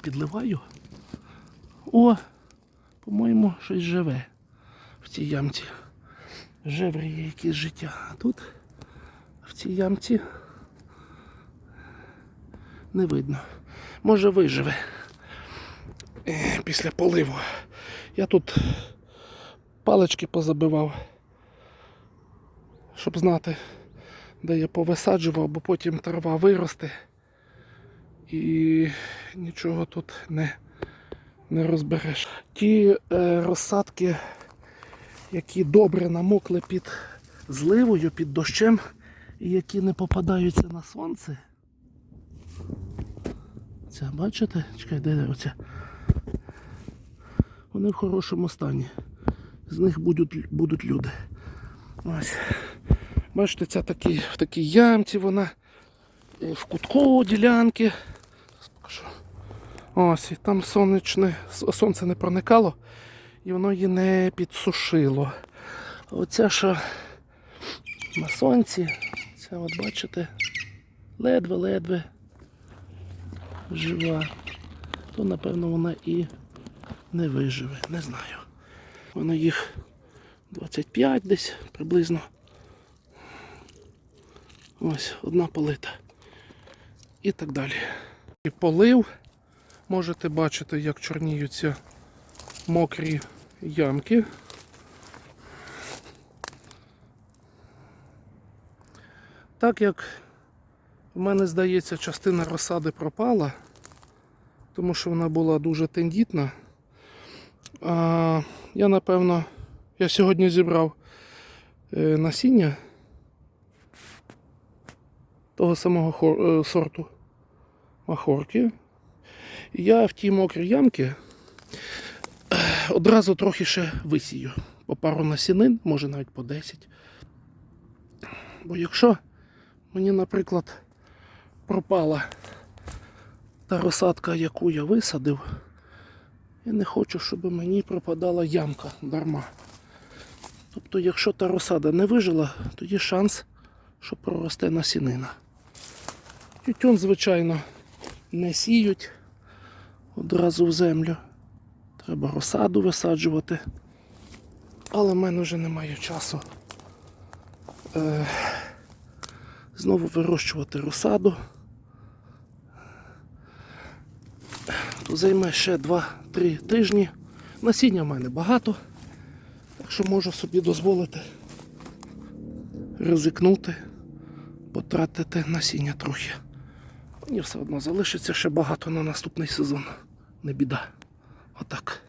попідливаю. О, по-моєму, щось живе в цій ямці. Жевріє якесь життя. А тут в цій ямці не видно. Може виживе е, після поливу. Я тут палички позабивав, щоб знати, де я повисаджував, бо потім трава виросте і нічого тут не, не розбереш. Ті е, розсадки, які добре намокли під зливою, під дощем, і які не попадаються на сонце. Це бачите? Чекай, де оця? Вони в хорошому стані. З них будуть, будуть люди. Ось. Бачите, ця такі, в такій ямці вона е, в кутку ділянки. Ось, і там сонячне, сонце не проникало і воно її не підсушило. А Оця що на сонці, це от бачите, ледве-ледве жива. То напевно вона і не виживе, не знаю. Воно їх 25 десь приблизно. Ось одна полита. І так далі. І полив. Можете бачити, як чорніються мокрі ямки. Так як в мене здається, частина розсади пропала, тому що вона була дуже тендітна. Я напевно, я сьогодні зібрав е, насіння того самого е, сорту махорки. Я в ті мокрі ямки е, одразу трохи ще висію. По пару насінин, може навіть по 10. Бо якщо мені, наприклад, пропала та розсадка, яку я висадив, я не хочу, щоб мені пропадала ямка дарма. Тобто, якщо та розсада не вижила, то є шанс, що проросте насінина. Тютюн, звичайно, не сіють одразу в землю. Треба розсаду висаджувати. Але в мене вже немає часу е, знову вирощувати розсаду. То займе ще 2-3 тижні. Насіння в мене багато, так що можу собі дозволити ризикнути, потратити насіння трохи. Мені все одно залишиться ще багато на наступний сезон. Не біда. Отак.